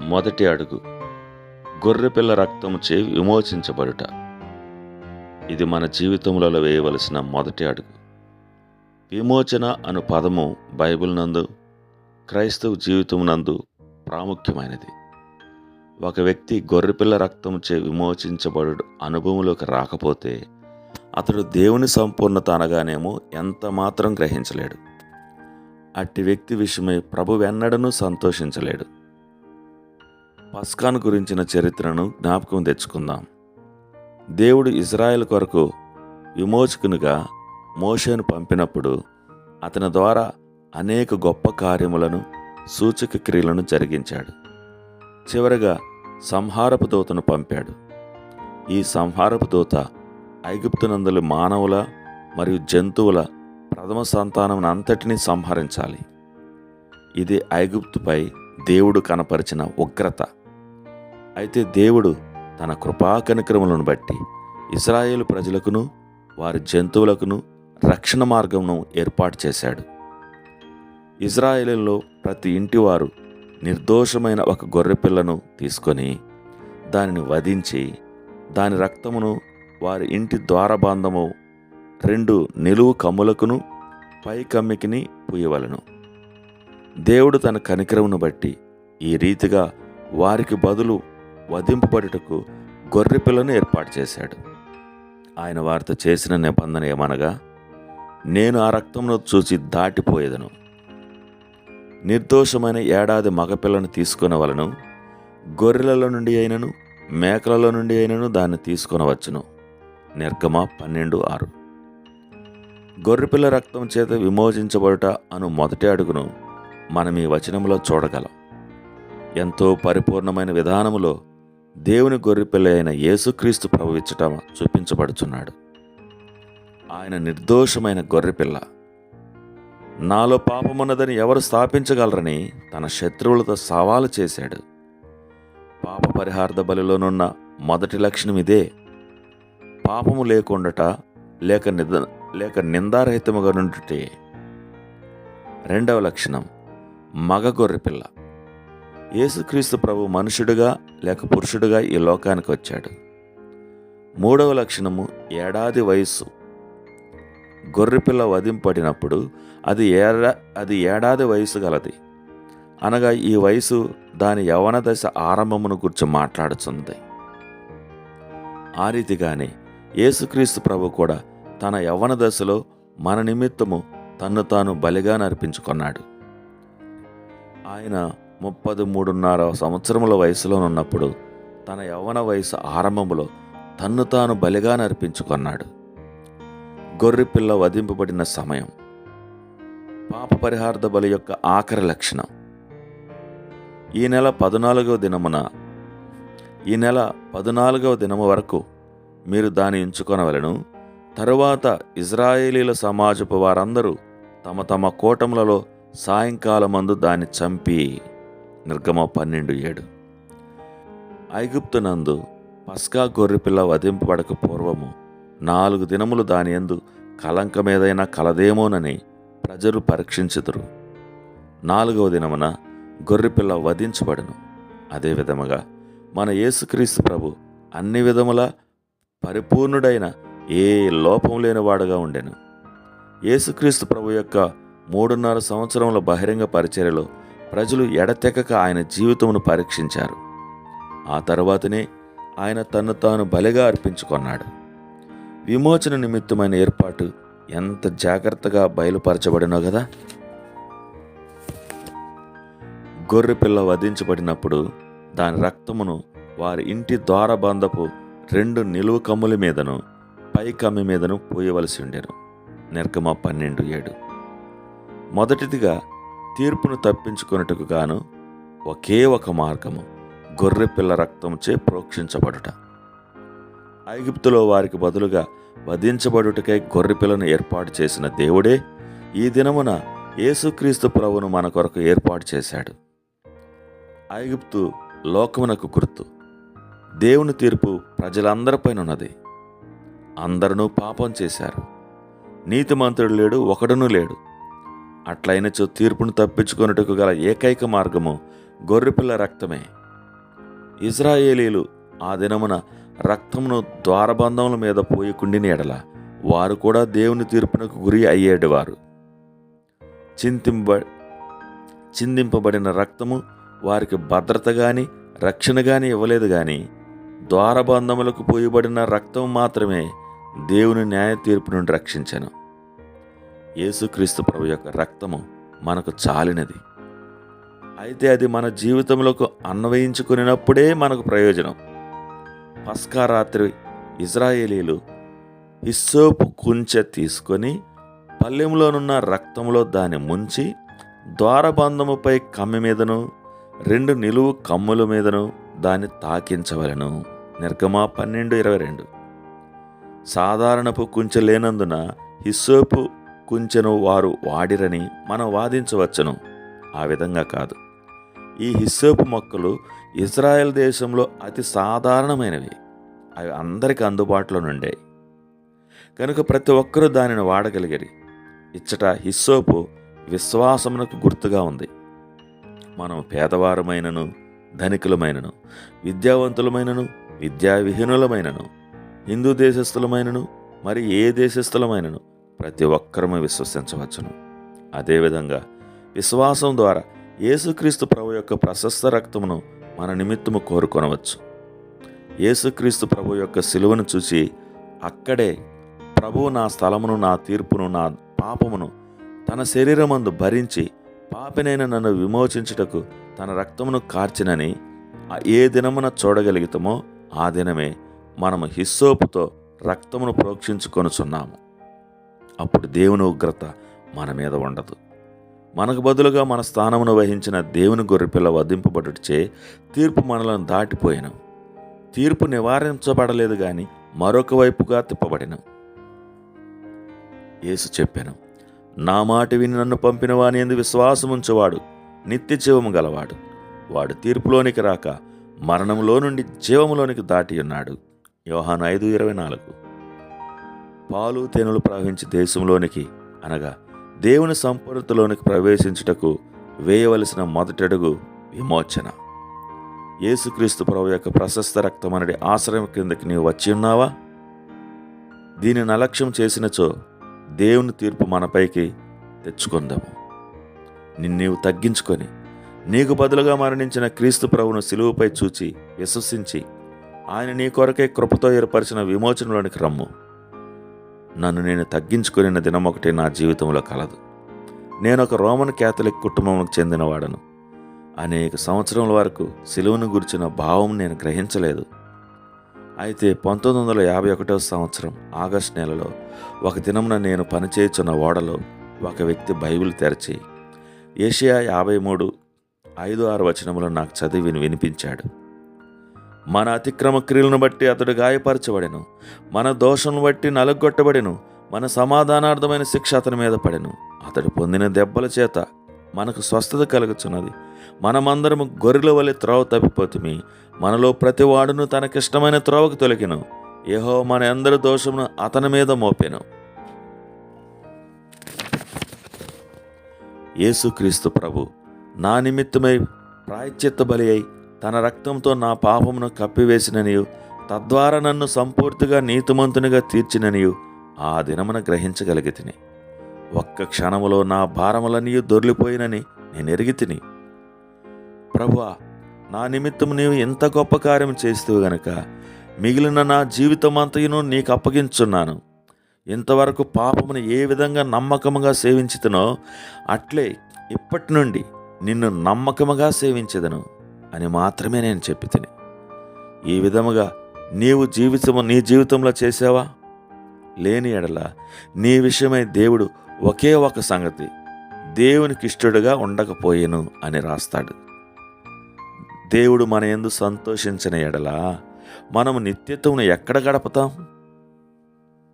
మొదటి అడుగు. గొర్రెపిల్ల రక్తము చే విమోచించబడుట. ఇది మన జీవితంలో వేయవలసిన మొదటి అడుగు. విమోచన అను పదము బైబిల్ నందు క్రైస్తవ జీవితం నందు ప్రాముఖ్యమైనది. ఒక వ్యక్తి గొర్రెపిల్ల రక్తం చే విమోచించబడు అనుభవంలోకి రాకపోతే అతడు దేవుని సంపూర్ణత అనగానేమో ఎంత మాత్రం గ్రహించలేడు. అట్టి వ్యక్తి విషయమై ప్రభు వెన్నడను సంతోషించలేడు. పస్కాన్ గురించిన చరిత్రను జ్ఞాపకం తెచ్చుకుందాం. దేవుడు ఇజ్రాయెల్ కొరకు విమోచకునిగా మోషేను పంపినప్పుడు అతని ద్వారా అనేక గొప్ప కార్యములను సూచక క్రియలను జరిగించాడు. చివరగా సంహారపు దూతను పంపాడు. ఈ సంహారపు దూత ఐగుప్తునందులు మానవుల మరియు జంతువుల ప్రథమ సంతానం అంతటినీ సంహరించాలి. ఇది ఐగుప్తుపై దేవుడు కనపరిచిన ఉగ్రత. అయితే దేవుడు తన కృపా కనిక్రములను బట్టి ఇస్రాయేలు ప్రజలకును వారి జంతువులకును రక్షణ మార్గమును ఏర్పాటు చేశాడు. ఇజ్రాయేలీలో ప్రతి ఇంటివారు నిర్దోషమైన ఒక గొర్రెపిల్లను తీసుకొని దానిని వధించి దాని రక్తమును వారి ఇంటి ద్వారబంధము రెండు నిలువు కమ్ములకును పై కమ్మికిని పూయవలను. దేవుడు తన కనికరమును బట్టి ఈ రీతిగా వారికి బదులు వధింపబడుటకు గొర్రెపిల్లను ఏర్పాటు చేశాడు. ఆయన వారితో చేసిన నిబంధన ఏమనగా నేను ఆ రక్తమును చూసి దాటిపోయేదను. నిర్దోషమైన ఏడాది మగపిల్లను తీసుకునవలను. గొర్రెలలో నుండి అయినను మేకలలో నుండి అయినను దాన్ని తీసుకొనవచ్చును. నిర్గమ పన్నెండు ఆరు. గొర్రెపిల్ల రక్తం చేత విమోచించబడుట అను మొదటి అడుగును మనం ఈ వచనంలో చూడగలం. ఎంతో పరిపూర్ణమైన విధానములో దేవుని గొర్రెపిల్ల అయిన యేసుక్రీస్తు ప్రభవించటం చూపించబడుచున్నాడు. ఆయన నిర్దోషమైన గొర్రెపిల్ల నాలో పాపమున్నదని ఎవరు స్థాపించగలరని తన శత్రువులతో సవాలు చేశాడు. పాప పరిహార్థ బలిలోనున్న మొదటి లక్షణం ఇదే. పాపము లేకుండట లేక నిద లేక నిందారహితముగా నుండుటే. రెండవ లక్షణం మగ గొర్రెపిల్ల యేసుక్రీస్తు ప్రభు మనుషుడుగా లేక పురుషుడుగా ఈ లోకానికి వచ్చాడు. మూడవ లక్షణము ఏడాది వయస్సు. గొర్రెపిల్ల వధింపడినప్పుడు అది ఏడా అది ఏడాది వయసు గలది. అనగా ఈ వయసు దాని యవన దశ ఆరంభమును గురించి మాట్లాడుతుంది ఆ రీతిగానే యేసుక్రీస్తు ప్రభు కూడా తన యవ్వన దశలో మన నిమిత్తము తన్ను తాను బలిగా నర్పించుకున్నాడు. ఆయన ముప్పది మూడున్నర సంవత్సరముల వయసులో ఉన్నప్పుడు తన యవ్వన వయసు ఆరంభములో తన్ను తాను బలిగా నర్పించుకున్నాడు. గొర్రెపిల్ల వధింపబడిన సమయం. పాప పరిహార్థ బలి యొక్క ఆఖరి లక్షణం. ఈ నెల పద్నాలుగవ దినమున ఈ నెల పద్నాలుగవ దినము వరకు మీరు దాన్ని ఎంచుకొనవలను. తరువాత ఇజ్రాయేలీల సమాజపు వారందరూ తమ తమ కూటములలో సాయంకాలమందు దాన్ని చంపి నిర్గమ పన్నెండు ఏడు. ఐగుప్తునందు పస్కా గొర్రెపిల్ల వధింపబడక పూర్వము నాలుగు దినములు దాని యందు కలంకమేదైనా కలదేమోనని ప్రజలు పరీక్షించుదురు. నాలుగవ దినమున గొర్రెపిల్ల వధించబడును. అదే విధముగా మన యేసుక్రీస్తు ప్రభు అన్ని విధముల పరిపూర్ణుడైన ఏ లోపం లేనివాడుగా ఉండెను. యేసుక్రీస్తు ప్రభు యొక్క మూడున్నర సంవత్సరముల బహిరంగ పరిచర్యలో ప్రజలు ఎడతెగక ఆయన జీవితమును పరీక్షించారు. ఆ తర్వాతనే ఆయన తన్ను తాను బలిగా అర్పించుకున్నాడు. విమోచన నిమిత్తమైన ఏర్పాటు ఎంత జాగ్రత్తగా బయలుపరచబడినో కదా గొర్రెపిల్ల వధించబడినప్పుడు దాని రక్తమును వారి ఇంటి ద్వారబంధపు రెండు నిలువు కమ్ముల మీదను పై కమ్మి మీదను పోయవలసి ఉండెను. నిర్గమ పన్నెండు ఏడు. మొదటిదిగా తీర్పును తప్పించుకొనుటకు గాను ఒకే ఒక మార్గము గొర్రెపిల్ల రక్తముచే ప్రోక్షించబడుట. ఐగుప్తులో వారికి బదులుగా వధించబడుటకై గొర్రెపిల్లను ఏర్పాటు చేసిన దేవుడే ఈ దినమున యేసుక్రీస్తు ప్రభును మన కొరకు ఏర్పాటు చేశాడు. ఐగుప్తు లోకమునకు గుర్తు. దేవుని తీర్పు ప్రజలందరిపైన ఉన్నది అందరూ పాపం చేశారు. నీతిమంతుడు లేడు ఒకడునూ లేడు. అట్లయినచో తీర్పును తప్పించుకొనుటకు గల ఏకైక మార్గము గొర్రెపిల్ల రక్తమే. ఇజ్రాయేలీలు ఆ దినమున రక్తమును ద్వారబంధముల మీద పోయకుండిన నీడల వారు కూడా దేవుని తీర్పునకు గురి అయ్యేటివారు. చింతింప చిందింపబడిన రక్తము వారికి భద్రత గాని రక్షణ గాని ఇవ్వలేదు గాని ద్వారబంధములకు పోయబడిన రక్తం మాత్రమే దేవుని న్యాయ తీర్పు నుండి రక్షించను. యేసుక్రీస్తు ప్రభు యొక్క రక్తము మనకు చాలినది. అయితే అది మన జీవితంలోకి అన్వయించుకున్నప్పుడే మనకు ప్రయోజనం. పస్కా రాత్రి ఇజ్రాయేలీలు హిస్సోపు కుంచె తీసుకొని పల్లెంలోనున్న రక్తంలో దాన్ని ముంచి ద్వారబంధముపై కమ్మి మీదను రెండు నిలువు కమ్ముల మీదను దాన్ని తాకించవలను. నిర్గమా పన్నెండు ఇరవై రెండు. సాధారణపు కుంచె లేనందున హిస్సోపు కుంచెను వారు వాడిరని మనం వాదించవచ్చును. ఆ విధంగా కాదు. ఈ హిస్సోపు మొక్కలు ఇజ్రాయెల్ దేశంలో అతి సాధారణమైనవి. అవి అందరికి అందుబాటులో నుండే. కనుక ప్రతి ఒక్కరూ దానిని వాడగలిగారు. ఇచ్చట హిస్సోపు విశ్వాసమునకు గుర్తుగా ఉంది. మనం పేదవారమైనను ధనికులమైనను విద్యావంతులమైనను విద్యావిహీనులమైనను హిందూ దేశస్థులమైనను మరి ఏ దేశస్థులమైనను ప్రతి ఒక్కరము విశ్వసించవచ్చును. అదేవిధంగా విశ్వాసం ద్వారా యేసుక్రీస్తు ప్రభు యొక్క ప్రశస్త రక్తమును మన నిమిత్తము కోరుకొనవచ్చు. యేసుక్రీస్తు ప్రభు యొక్క సిలువను చూసి అక్కడే ప్రభువు నా స్థలమును నా తీర్పును నా పాపమును తన శరీరమందు భరించి పాపినైన నన్ను విమోచించుటకు తన రక్తమును కార్చినని ఏ దినమున చూడగలుగుతామో ఆ దినమే మనము హిస్సోపుతో రక్తమును ప్రోక్షించుకొనుచున్నాము. అప్పుడు దేవుని ఉగ్రత మన మీద ఉండదు. మనకు బదులుగా మన స్థానమును వహించిన దేవుని గొర్రెపిల్ల వధింపబడుచే తీర్పు మనలను దాటిపోయిన. తీర్పు నివారించబడలేదు కానీ మరొక వైపుగా తిప్పబడిన. యేసు చెప్పాను నా మాట విని నన్ను పంపిన వాని ఎందు విశ్వాసముంచువాడు నిత్య జీవము గలవాడు. వాడు తీర్పులోనికి రాక మరణంలో నుండి జీవములోనికి దాటి ఉన్నాడు యోహాను ఐదు ఇరవై నాలుగు. పాలు తేనెలు ప్రవహించి దేశంలోనికి అనగా దేవుని సంపూర్ణతలోనికి ప్రవేశించుటకు వేయవలసిన మొదటడుగు విమోచన. యేసుక్రీస్తు ప్రభు యొక్క ప్రశస్త రక్తమనడి ఆశ్రయం కిందకి నీవు వచ్చి ఉన్నావా? దీనిని అలక్ష్యం చేసినచో దేవుని తీర్పు మనపైకి తెచ్చుకుందాము. నిన్ను నీవు తగ్గించుకొని నీకు బదులుగా మరణించిన క్రీస్తు ప్రభును సిలువుపై చూచి విశ్వసించి ఆయన నీ కొరకే కృపతో ఏర్పరిచిన విమోచనలోనికి రమ్ము. నన్ను నేను తగ్గించుకునే దినం ఒకటి నా జీవితంలో కలదు. నేను ఒక రోమన్ క్యాథలిక్ కుటుంబంకు చెందినవాడను. అనేక సంవత్సరముల వరకు సిలువను గురించిన భావం నేను గ్రహించలేదు. అయితే పంతొమ్మిది వందల యాభై ఒకటో సంవత్సరం ఆగస్ట్ నెలలో ఒక దినమున నేను పనిచేయుచున్న ఓడలో ఒక వ్యక్తి బైబిల్ తెరచి ఏషియా యాభై మూడు ఐదు ఆరు వచనములు నాకు చదివి వినిపించాడు. మన అతిక్రమ క్రియలను బట్టి అతడు గాయపరచబడెను. మన దోషం బట్టి నలుగొట్టబడెను. మన సమాధానార్థమైన శిక్ష అతని మీద పడెను. అతడు పొందిన దెబ్బల చేత మనకు స్వస్థత కలుగుచున్నది. మనమందరము గొర్రెల వలె త్రోవ తప్పిపోతుమి. మనలో ప్రతివాడును తనకిష్టమైన త్రోవకు తొలగిను ఏహో మన అందరి దోషమును అతని మీద మోపెను. యేసుక్రీస్తు ప్రభు నా నిమిత్తమై ప్రాయశ్చిత్త బలి అయి తన రక్తంతో నా పాపమును కప్పివేసిననియు తద్వారా నన్ను సంపూర్తిగా నీతిమంతునిగా తీర్చిననియు ఆ దినమున గ్రహించగలిగి తిని ఒక్క క్షణములో నా భారములన్నీ దొర్లిపోయినని నేను ఎరిగి తిని ప్రభువా నా నిమిత్తం నీవు ఎంత గొప్ప కార్యం చేస్తూ గనక మిగిలిన నా జీవితమంతయును నీకు అప్పగించున్నాను ఇంతవరకు పాపమును ఏ విధంగా నమ్మకముగా సేవించితనో అట్లే ఇప్పటి నుండి నిన్ను నమ్మకముగా సేవించదను. అని మాత్రమే నేను చెప్పి తిని ఈ విధముగా నీవు జీవితము నీ జీవితంలో చేసావా లేని ఎడల నీ విషయమై దేవుడు ఒకే ఒక సంగతి దేవునికి ఇష్టడుగా ఉండకపోయేను అని రాస్తాడు. దేవుడు మన ఎందు సంతోషించిన ఎడల మనము నిత్యత్వమును ఎక్కడ గడపతాం?